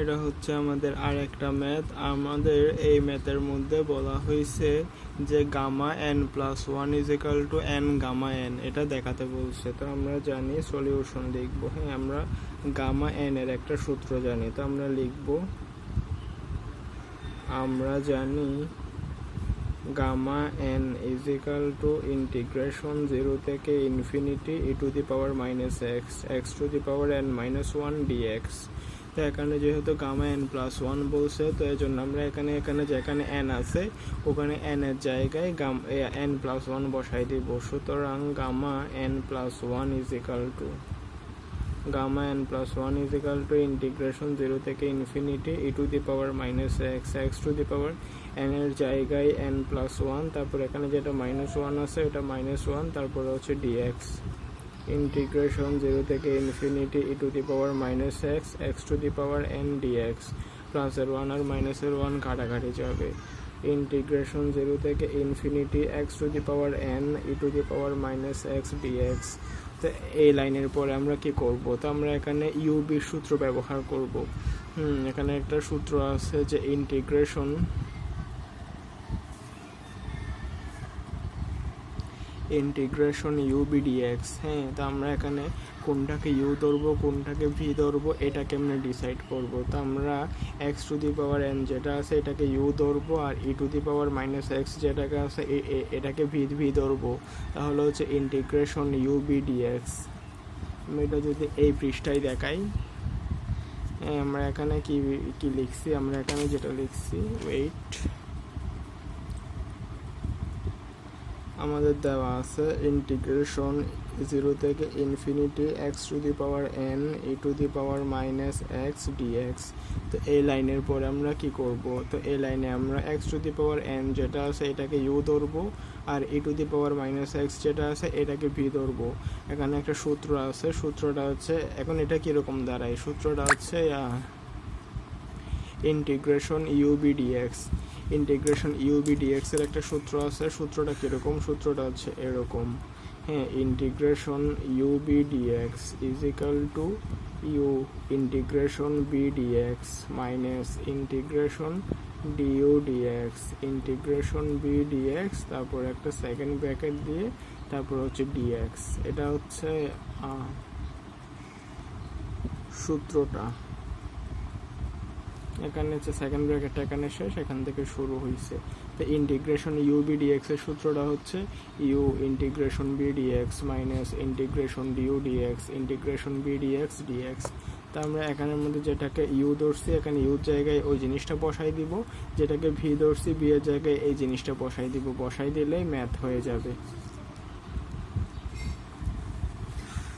এটা হচ্ছে আমাদের আর একটা ম্যাথ। আমাদের এই ম্যাথের মধ্যে বলা হয়েছে যে gamma n plus one is equal to n gamma n এটা দেখাতে বলছে। তো আমরা জানি সলিউশন লিখব। হ্যাঁ আমরা গামা এন এর একটা সূত্র জানি। তো আমরা লিখব, আমরা জানি gamma n is equal to integration zero থেকে infinity e to the power minus x x to the power n minus one dx তো এখানে যেহেতু গামা এন প্লাস ওয়ান বলছে, তো এই জন্য আমরা এখানে এখানে যেখানে এন আছে, ওখানে এন এর জায়গায় গাম এন প্লাস ওয়ান বসাই দিব। সুতরাং gamma n plus one is equal to, gamma n plus one is equal to integration zero থেকে infinity e to the power minus x x to the power n এর জায়গায় N plus one, তারপর এখানে যেটা minus one আছে এটা minus one, তারপরে হচ্ছে ডিএক্স ইন্টিগ্রেশন জিরো থেকে infinity e to the power minus x x to the power n dx প্লাসের ওয়ান আর মাইনাসের ওয়ান কাটাকাটি যাবে। ইন্টিগ্রেশন জিরো থেকে infinity x to the power n e to the power minus x dx তো এই লাইনের পরে আমরা কি করব? তো আমরা এখানে ইউবির সূত্র ব্যবহার করব। এখানে একটা সূত্র আছে যে ইন্টিগ্রেশন ইন্টিগ্রেশন ইউবিডিএক্স হ্যাঁ তো আমরা এখানে কোনটাকে ইউ ধরবো কোনটাকে ভি ধরবো এটাকে আমরা ডিসাইড করব? তো আমরা x to the power n যেটা আছে এটাকে ইউ ধরবো আর e to the power minus x যেটাকে আছে এটাকে ভি ভি ধরবো। তাহলে হচ্ছে ইন্টিগ্রেশন ইউবিডিএক্স আমি এটা যদি এই পৃষ্ঠায় দেখাই হ্যাঁ, আমরা এখানে কি কি লিখছি? আমরা এখানে যেটা লিখছি ওয়েট আমাদের দেওয়া আছে ইন্টিগ্রেশন জিরো থেকে infinity x to the power n e to the power minus x dx তো এই লাইনের পরে আমরা কি করব? তো এই লাইনে আমরা x to the power n যেটা আছে এটাকে ইউ ধরবো, আর e to the power minus x যেটা আছে এটাকে ভি ধরবো। এখানে একটা সূত্র আছে, সূত্রটা হচ্ছে, এখন এটা কীরকম দাঁড়ায়? সূত্রটা হচ্ছে ইন্টিগ্রেশন ইউবিডিএক্স ইন্টিগ্রেশন ইউবিডিএক্স এর একটা সূত্র আছে। সূত্রটা কীরকম? সূত্রটা হচ্ছে এরকম। হ্যাঁ integration u v dx is equal to u integration v dx minus integration du dx integration v dx তারপর একটা সেকেন্ড ব্র্যাকেট দিয়ে তারপর হচ্ছে ডিএক্স এটা হচ্ছে সূত্রটা। এখানে হচ্ছে সেকেন্ড ব্র্যাকেটটা এখানে শেষ, এখান থেকে শুরু হয়েছে তো ইন্টিগ্রেশন ইউ বিডিএক্স এর সূত্রটা হচ্ছে u integration v dx minus integration du dx integration v dx dx তা আমরা এখানের মধ্যে যেটাকে ইউ ধরছি, এখানে ইউর জায়গায় ওই জিনিসটা বসাই দিব। যেটাকে ভি ধরছি বি এর জায়গায় এই জিনিসটা বসাই দিব। বসাই দিলেই ম্যাথ হয়ে যাবে।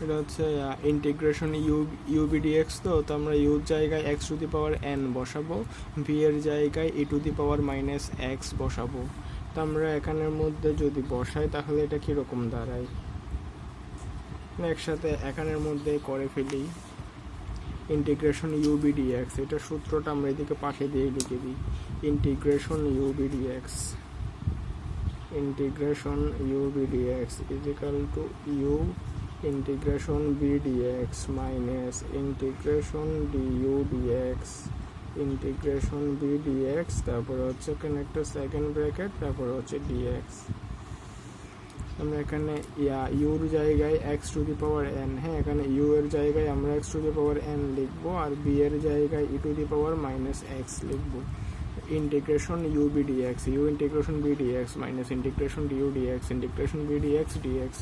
এটা হচ্ছে ইন্টিগ্রেশন ইউ ইউবিডিএক্স তো তো আমরা ইউর জায়গায় x to the power n বসাবো ভি এর জায়গায় e to the power minus x বসাবো। তো আমরা এখানের মধ্যে যদি বসাই, তাহলে এটা কীরকম দাঁড়ায়? একসাথে এখানের মধ্যে করে ফেলি ইন্টিগ্রেশন ইউবিডিএক্স এটা সূত্রটা আমরা এদিকে পাশে দিয়ে লিখে দিই। Integration u v dx integration u bdx is equal integration v d x minus integration d u d x integration v d x তারপর হচ্ছে এখানে একটা সেকেন্ড ব্রেকেট তারপর হচ্ছে ডি এক্স আমরা এখানে ইয়া ইউর জায়গায় x to the power n হ্যাঁ এখানে ইউ এর জায়গায় আমরা x to the power n লিখব আর বি এর জায়গায় e to the power minus x লিখব। Integration u v d x u integration v d x minus integration du x integration v d x d x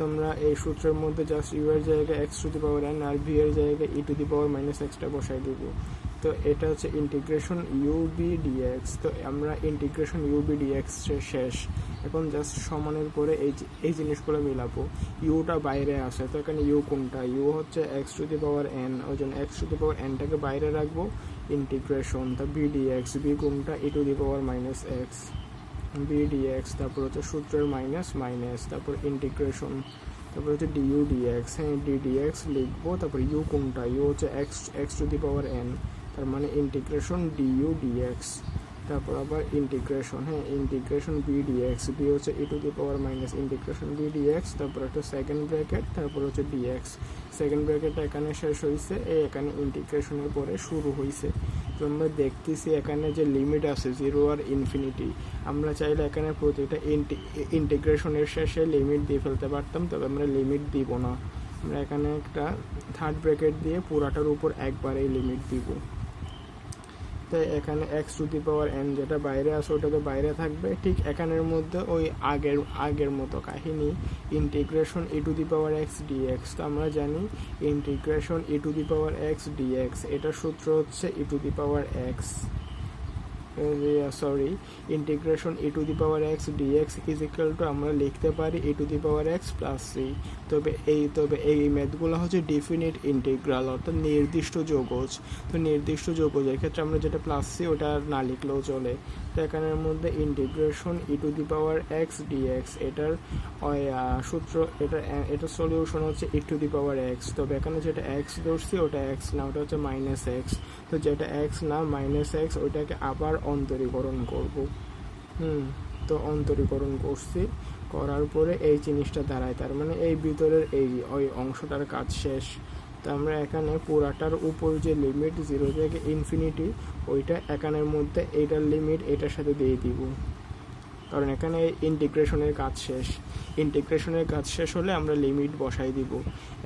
তোমরা এই সূত্রের মধ্যে just u এর জায়গায় x to the power n R v এর জায়গায় e to the power minus extra বসাই দিব। তো এটা হচ্ছে ইন্টিগ্রেশন ইউ বি ডিএক্স তো আমরা ইন্টিগ্রেশন ইউ বি ডিএক্স শেষ। এখন জাস্ট সমানের পরে এই এই জিনিসগুলো মিলাবো। ইউটা বাইরে আসে তো এখানে ইউ কোনটা? ইউ হচ্ছে x to the power n ওই জন্য এক্স টু দি পাওয়ার এনটাকে বাইরে রাখব। ইন্টিগ্রেশন তা বি ডিএক্স বি কোনটা? E to the power minus x v তারপর হচ্ছে সূত্রের মাইনাস মাইনাস তারপর ইন্টিগ্রেশন তারপর হচ্ছে ডিউ ডিএক্স হ্যাঁ ডি ডিএক্স লিখব, তারপর ইউ কোনটা? ইউ হচ্ছে x x to the power n তার মানে ইন্টিগ্রেশন ডিইউ ডিএক্স তারপর আবার ইন্টিগ্রেশন হ্যাঁ ইন্টিগ্রেশন বি ডিএক্স বি হচ্ছে e to the power minus integration v dx তারপর একটা সেকেন্ড ব্র্যাকেট তারপর হচ্ছে ডিএক্স সেকেন্ড ব্র্যাকেটটা এখানে শেষ হয়েছে এই এখানে ইন্টিগ্রেশনের পরে শুরু হয়েছে তো আমরা দেখতেছি এখানে যে লিমিট আছে জিরো আর ইনফিনিটি আমরা চাইলে এখানে প্রতিটা ইন্টিগ্রেশনের শেষে লিমিট দিয়ে ফেলতে পারতাম, তবে আমরা লিমিট দিব না। আমরা এখানে একটা থার্ড ব্র্যাকেট দিয়ে পুরাটার উপর একবারেই লিমিট দিব। তাই এখানে x to the power n যেটা বাইরে আসে ওটা তো বাইরে থাকবে। ঠিক এখানের মধ্যে ওই আগের আগের মতো কাহিনী integration e to the power x dx তো আমরা জানি integration e to the power x dx এটার সূত্র হচ্ছে e to the power x sorry integration e to the power x dx is equal to আমরা লিখতে পারি e to the power x plus c তবে এই তবে এই ম্যাথগুলো হচ্ছে ডিফিনিট ইন্টিগ্রাল অর্থাৎ নির্দিষ্ট যৌগজ। তো নির্দিষ্ট যৌগজের ক্ষেত্রে আমরা যেটা প্লাস সি ওটা আর না লিখলেও চলে। তো এখানের মধ্যে integration e to the power x dx এটার সূত্র, এটা এটার সলিউশন হচ্ছে e to the power x তবে এখানে যেটা এক্স ধরছি, ওটা এক্স না, ওটা হচ্ছে মাইনাস এক্স তো যেটা এক্স না মাইনাস এক্স ওইটাকে আবার অন্তরীকরণ করব। হুম, তো অন্তরীকরণ করছি। করার পরে এই জিনিসটা দাঁড়ায়, তার মানে এই ভিতরের এই ওই অংশটার কাজ শেষ। তো আমরা এখানে পুরাটার উপর যে লিমিট জিরো থেকে ইনফিনিটি ওইটা এখানের মধ্যে এইটার লিমিট এটার সাথে দিয়ে দিব। কারণ এখানে ইন্টিগ্রেশনের কাজ শেষ। ইন্টিগ্রেশনের কাজ শেষ হলে আমরা লিমিট বসাই দিব।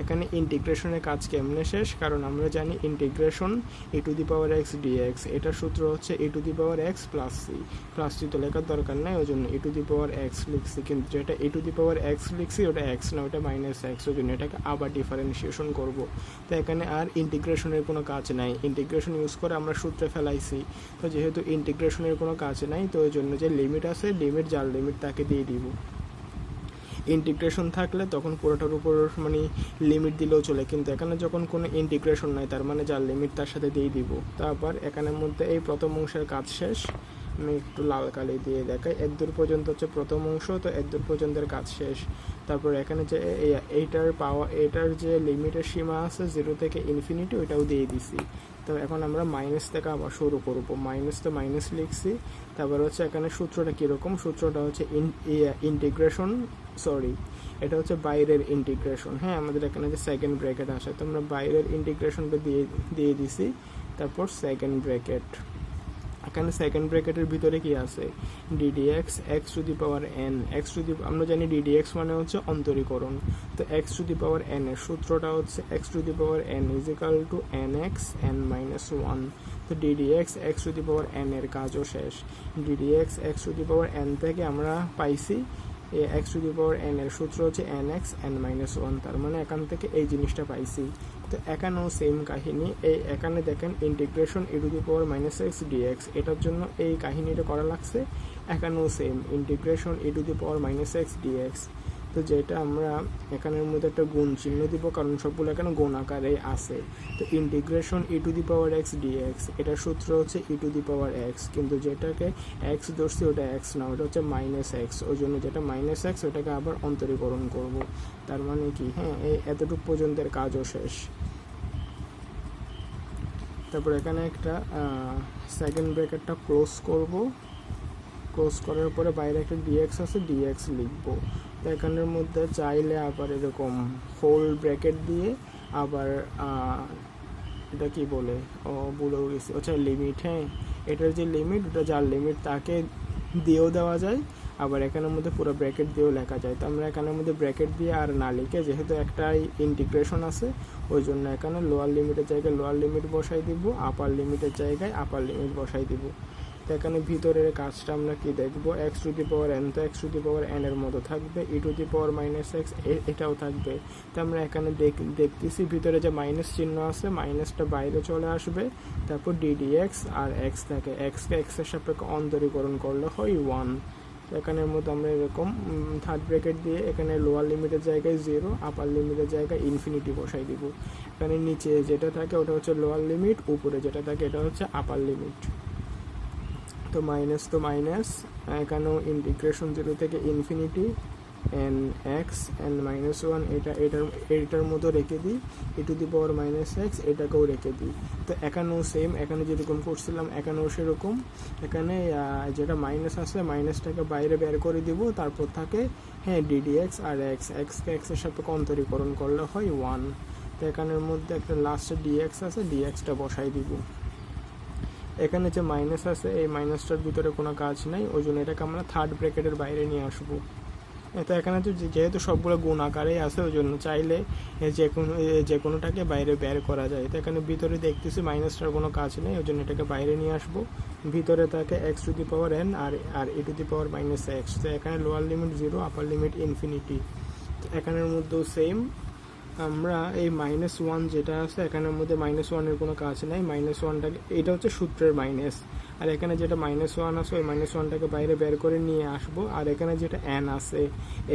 এখানে ইন্টিগ্রেশনের কাজ কেমনে শেষ? কারণ আমরা জানি integration e to the power x dx এটার সূত্র হচ্ছে e to the power x plus c plus c তো লেখার দরকার নাই ওই জন্য এ টু দি পাওয়ার এক্স লিখছি। কিন্তু যেটা এ টু দি পাওয়ার এক্স লিখছি, ওটা এক্স না, ওটা মাইনাস এক্স ওই জন্য এটাকে আবার ডিফারেন্সিয়েশন করব। তো এখানে আর ইন্টিগ্রেশনের কোনো কাজ নাই। ইন্টিগ্রেশন ইউজ করে আমরা সূত্রে ফেলাইছি। তো যেহেতু ইন্টিগ্রেশনের কোনো কাজ নাই, তো ওই জন্য যে লিমিট আছে লিমিট যার লিমিট তাকে দিয়ে দিব। ইন্টিগ্রেশন থাকলে তখন পুরোটার উপর মানে লিমিট দিলেও চলে, কিন্তু এখানে যখন কোনো ইন্টিগ্রেশন নাই, তার মানে যার লিমিট তার সাথে দিয়ে দিব। তারপর এখানের মধ্যে এই প্রথম অংশের কাজ শেষ। আমি একটু লাল কালি দিয়ে দেখাই। এক দূর পর্যন্ত হচ্ছে প্রথম অংশ, তো এক দূর পর্যন্তের কাজ শেষ। তারপর এখানে যে এই- এইটার পাওয়া এটার যে লিমিটের সীমা আছে জিরো থেকে ইনফিনিটি ওইটাও দিয়ে দিছি। তো এখন আমরা মাইনাস থেকে আবার শুরু করব। মাইনাস তো মাইনাস লিখছি। তারপর হচ্ছে এখানে সূত্রটা কীরকম? সূত্রটা হচ্ছে ইন্টিগ্রেশন সরি এটা হচ্ছে বাইরের ইন্টিগ্রেশন হ্যাঁ আমাদের এখানে যে সেকেন্ড ব্র্যাকেট আসে, তো আমরা বাইরের ইন্টিগ্রেশনটা দিয়ে দিয়ে দিছি। তারপর সেকেন্ড ব্র্যাকেট এখানে সেকেন্ড ব্র্যাকেটের ভিতরে কি আছে? D dx x to the power n x to the আমরা জানি ডিডিএক্স মানে হচ্ছে অন্তরীকরণ। তো x to the power n এর সূত্রটা হচ্ছে x to the power n is equal to n x n minus one তো d dx x to the power n এর কাজও শেষ। D dx x to the power n থেকে আমরা পাইছি x to the power n এর সূত্র হচ্ছে n x n minus one তার মানে এখান থেকে এই জিনিসটা পাইছি। তো সেম কাহিনী। এই এখানে দেখেন integration e to the power minus x dx এটার জন্য এই কাহিনীটা করা লাগছে। এখানেও same integration e to the power minus x dx তো যেটা আমরা এখানের মধ্যে একটা গুণ চিহ্ন দিব, কারণ সবগুলো এখানে গুণ আকারে আছে। তো integration e to the power x dx এটার সূত্র হচ্ছে e to the power x কিন্তু যেটাকে এক্স ধরছি ওটা এক্স না, ওটা হচ্ছে মাইনাস এক্স ওই জন্য যেটা মাইনাস এক্স ওটাকে আবার অন্তরীকরণ করব। তার মানে কি? হ্যাঁ এই এতটুকু পর্যন্তের কাজও শেষ। তারপর এখানে একটা সেকেন্ড ব্র্যাকেটটা ক্লোজ করব। ক্লোজ করার পরে বাইরে একটা ডিএক্স আছে ডিএক্স লিখব। এখানের মধ্যে চাইলে আবার এরকম হোল ব্র্যাকেট দিয়ে আবার এটা কি বলে? ও বলেও গেছি। আচ্ছা লিমিট হ্যাঁ? এটার যে লিমিট ওটা যার লিমিট তাকে দিয়েও দেওয়া যায়, আবার এখানের মধ্যে পুরো ব্র্যাকেট দিয়েও লেখা যায়। তো আমরা এখানের মধ্যে ব্র্যাকেট দিয়ে আর না লিখে, যেহেতু একটাই ইন্টিগ্রেশন আছে, ওই জন্য এখানে লোয়ার লিমিটের জায়গায় লোয়ার লিমিট বসাই দিব আপার লিমিটের জায়গায় আপার লিমিট বসাই দিব। তো এখানে ভিতরের কাজটা আমরা কি দেখব? X to the power n তো x to the power n এর মতো থাকবে। E to the power minus x এটাও থাকবে। তো আমরা এখানে দেখ- দেখতেছি ভিতরে যে মাইনাস চিহ্ন আছে মাইনাসটা বাইরে চলে আসবে। তারপর ডিডি এক্স আর এক্স থাকে। এক্সকে এক্সের সাপেক্ষে অন্তরীকরণ করলে হয় ওয়ান এখানের মধ্যে আমরা এরকম থার্ড ব্র্যাকেট দিয়ে এখানে লোয়ার লিমিটের জায়গায় জিরো আপার লিমিটের জায়গায় ইনফিনিটি বসাই দিব। এখানে নিচে যেটা থাকে ওটা হচ্ছে লোয়ার লিমিট উপরে যেটা থাকে এটা হচ্ছে আপার লিমিট তো মাইনাস তো মাইনাস এখানেও ইন্টিগ্রেশন জিরো থেকে infinity n x n minus one এটা এটার এটার মতো রেখে দিই e to the power minus x এটাকেও রেখে দিই। তো এখানেও সেম এখানে যেরকম করছিলাম, এখানেও সেরকম। এখানে যেটা মাইনাস আছে মাইনাসটাকে বাইরে বের করে দিব, তারপর থাকে হ্যাঁ ডিডি এক্স আর এক্স এক্সকে এক্সের সাথে অন্তরীকরণ করলে হয় ওয়ান তো এখানের মধ্যে একটা লাস্টে ডিএক্স আছে ডিএক্সটা বসাই দিব। এখানে যে মাইনাস আছে, এই মাইনাসটার ভিতরে কোনো কাজ নেই। ওই জন্য এটাকে আমরা থার্ড ব্র্যাকেটের বাইরে নিয়ে আসব। তো এখানে তো যেহেতু সবগুলো গুণ আকারেই আছে, ওই জন্য চাইলে যে কোনো যে কোনোটাকে বাইরে বের করা যায়। তো এখানে ভিতরে দেখতেছি মাইনাসটার কোনো কাজ নেই, ওই জন্য এটাকে বাইরে নিয়ে আসব। ভিতরে থাকে x to the power n R R e to the power minus x তো এখানে lower limit zero upper limit infinity এখানের মধ্যেও সেম আমরা এই মাইনাস ওয়ান যেটা আছে, এখানের মধ্যে মাইনাস ওয়ানের কোনো কাজ নাই। মাইনাস ওয়ানটাকে এটা হচ্ছে সূত্রের মাইনাস আর এখানে যেটা মাইনাস ওয়ান আছে, ওই মাইনাস ওয়ানটাকে বাইরে বের করে নিয়ে আসব। আর এখানে যেটা এন আছে,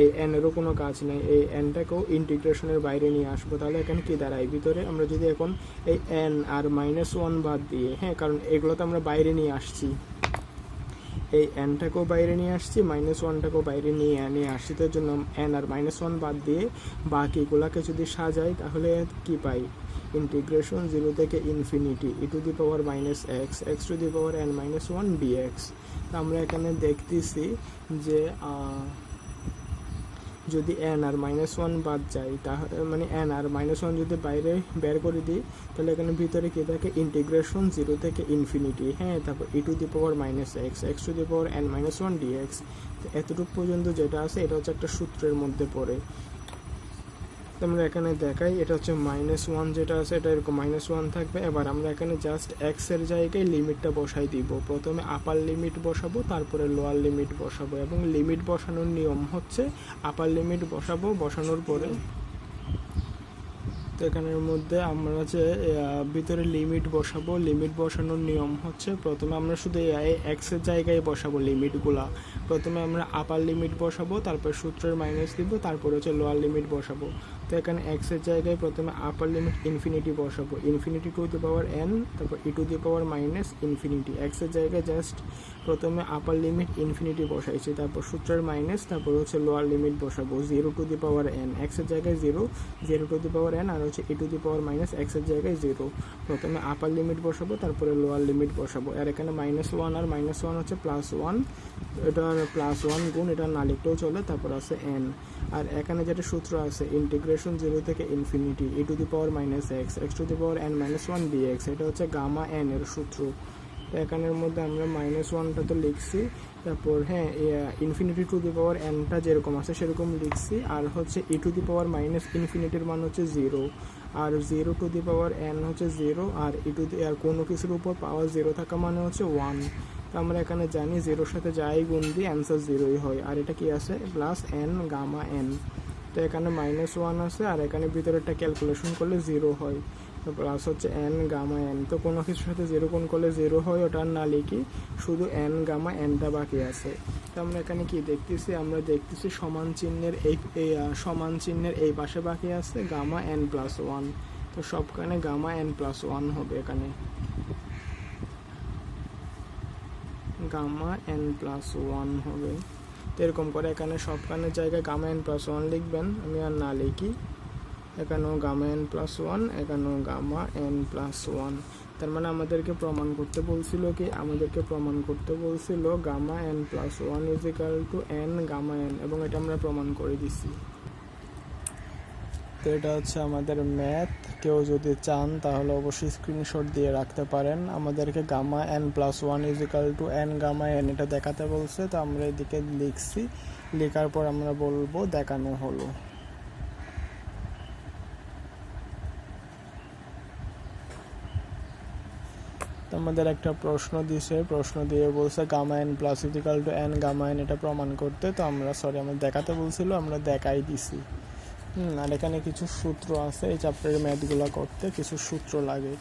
এই এনেরও কোনো কাজ নেই। এই এনটাকেও ইন্টিগ্রেশনের বাইরে নিয়ে আসব। তাহলে এখানে কী দাঁড়ায়? ভিতরে আমরা যদি এখন এই এন আর মাইনাস ওয়ান বাদ দিয়ে হ্যাঁ কারণ এগুলো তো আমরা বাইরে নিয়ে আসছি। এই এনটাকেও বাইরে নিয়ে আসছি মাইনাস ওয়ানটাকেও বাইরে নিয়ে নিয়ে আসছি, তার জন্য এন আর মাইনাস ওয়ান বাদ দিয়ে বাকিগুলোকে যদি সাজাই, তাহলে কি পাই? ইন্টিগ্রেশন জিরো থেকে infinity e to the power minus x x to the power n minus one dx আমরা এখানে দেখতেছি যে যদি এন আর মাইনাস ওয়ান বাদ যায়, তাহলে মানে এন আর মাইনাস ওয়ান যদি বাইরে বের করে দিই, তাহলে এখানে ভিতরে কী থাকে? ইন্টিগ্রেশন জিরো থেকে ইনফিনিটি হ্যাঁ তারপর e to the power minus x x to the power n minus one dx এতটুকু পর্যন্ত যেটা আছে, এটা হচ্ছে একটা সূত্রের মধ্যে পড়ে। তো আমরা এখানে দেখাই, এটা হচ্ছে মাইনাস ওয়ান যেটা আছে, এটা এরকম মাইনাস ওয়ান থাকবে। এবার আমরা এখানে জাস্ট এক্সের জায়গায় লিমিটটা বসাই দিব। প্রথমে আপার লিমিট বসাবো, তারপরে লোয়ার লিমিট বসাবো এবং লিমিট বসানোর নিয়ম হচ্ছে আপার লিমিট বসাবো, বসানোর পরে তো এখানের মধ্যে আমরা যে ভিতরে লিমিট বসাবো লিমিট বসানোর নিয়ম হচ্ছে প্রথমে আমরা শুধু এক্সের জায়গায় বসাবো লিমিটগুলা প্রথমে আমরা আপার লিমিট বসাবো, তারপর সূত্রের মাইনাস দিব, তারপর হচ্ছে লোয়ার লিমিট বসাবো। তো এখানে এক্সের জায়গায় প্রথমে আপার লিমিট ইনফিনিটি বসাবো। Infinity to the power n তারপর e to the power minus infinity এক্সের জায়গায় জাস্ট প্রথমে আপার লিমিট ইনফিনিটি বসাইছি, তারপর সূত্রের মাইনাস তারপর হচ্ছে লোয়ার লিমিট বসাবো zero to the power n এক্সের জায়গায় zero zero to the power n আর হচ্ছে e to the power minus এক্সের জায়গায় জিরো প্রথমে আপার লিমিট বসাবো, তারপরে লোয়ার লিমিট বসাবো। আর এখানে মাইনাস ওয়ান আর মাইনাস ওয়ান হচ্ছে প্লাস ওয়ান এটা প্লাস ওয়ান গুণ, এটা না লিখলেও চলে, তারপর আছে এন আর এখানে যেটা সূত্র আছে ইন্টিগ্রেশন জিরো থেকে infinity e to the power minus x x to the power n minus one d x এটা হচ্ছে গামা এন এর সূত্র। তো এখানের মধ্যে আমরা মাইনাস ওয়ানটা তো লিখছি, তারপর হ্যাঁ ইনফিনিটি টু দি পাওয়ার এনটা যেরকম আছে সেরকম লিখছি, আর হচ্ছে e to the power minus ইনফিনিটির মান হচ্ছে zero R zero to the power n হচ্ছে জিরো আর ই টু দি আর কোনো কিছুর উপর পাওয়ার জিরো থাকা মানে হচ্ছে ওয়ান তো আমরা এখানে জানি জিরোর সাথে যাই গুণ দিই অ্যান্সার জিরোই হয়, আর এটা কি আছে? প্লাস এন গামা এন তো এখানে মাইনাস ওয়ান আছে আর এখানে ভিতরেরটা ক্যালকুলেশন করলে জিরো হয়। তো প্লাস হচ্ছে এন গামা এন তো কোনো কিছুর সাথে জিরো কোন করলে জিরো হয় ওটা না লিখি শুধু এন গামা এনটা বাকি আছে। তো আমরা এখানে কি দেখতেছি? আমরা দেখতেছি সমান চিহ্নের এই এই, সমান চিহ্নের এই পাশে বাকি আছে গামা এন প্লাস ওয়ান তো সবখানে গামা এন প্লাস ওয়ান হবে এখানে। গামা এন প্লাস ওয়ান হবে। এরকম করে এখানে সবখানের জায়গায় গামা এন প্লাস ওয়ান লিখবেন, আমি আর না লিখি। এখানেও গামা এন প্লাস ওয়ান এখানেও গামা এন প্লাস ওয়ান তার মানে আমাদেরকে প্রমাণ করতে বলছিল কি? আমাদেরকে প্রমাণ করতে বলছিল gamma n plus one is equal to n gamma n এবং এটা আমরা প্রমাণ করে দিছি। তো এটা হচ্ছে আমাদের ম্যাথ কেউ যদি চান, তাহলে অবশ্যই স্ক্রিনশট দিয়ে রাখতে পারেন। আমাদেরকে gamma n plus one is equal to n gamma n এটা দেখাতে বলছে। তো আমরা এদিকে লিখছি। লেখার পর আমরা বলব, দেখানো হলো। আমাদের একটা প্রশ্ন দিছে। প্রশ্ন দিয়ে বলছে gamma n plus is equal to n gamma n এটা প্রমাণ করতে। তো আমরা সরি আমরা দেখাতে বলছিল, আমরা দেখাই দিছি। আর এখানে কিছু সূত্র আছে, এই চ্যাপ্টারের ম্যাথগুলো করতে কিছু সূত্র লাগে।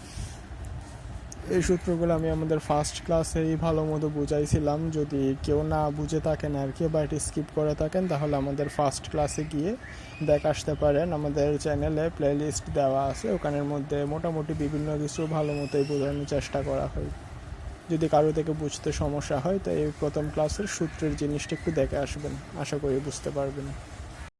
এই সূত্রগুলো আমি আমাদের ফার্স্ট ক্লাসেই ভালো মতো বুঝাইছিলাম। যদি কেউ না বুঝে থাকেন আর কি বা এটা স্কিপ করে থাকেন, তাহলে আমাদের ফার্স্ট ক্লাসে গিয়ে দেখ আসতে পারেন। আমাদের চ্যানেলে প্লেলিস্ট দেওয়া আছে, ওখানের মধ্যে মোটামুটি বিভিন্ন কিছু ভালো মতোই বোঝানোর চেষ্টা করা হয়। যদি কারও থেকে বুঝতে সমস্যা হয়, তো এই প্রথম ক্লাসের সূত্রের জিনিসটা একটু দেখে আসবেন। আশা করি বুঝতে পারবেন।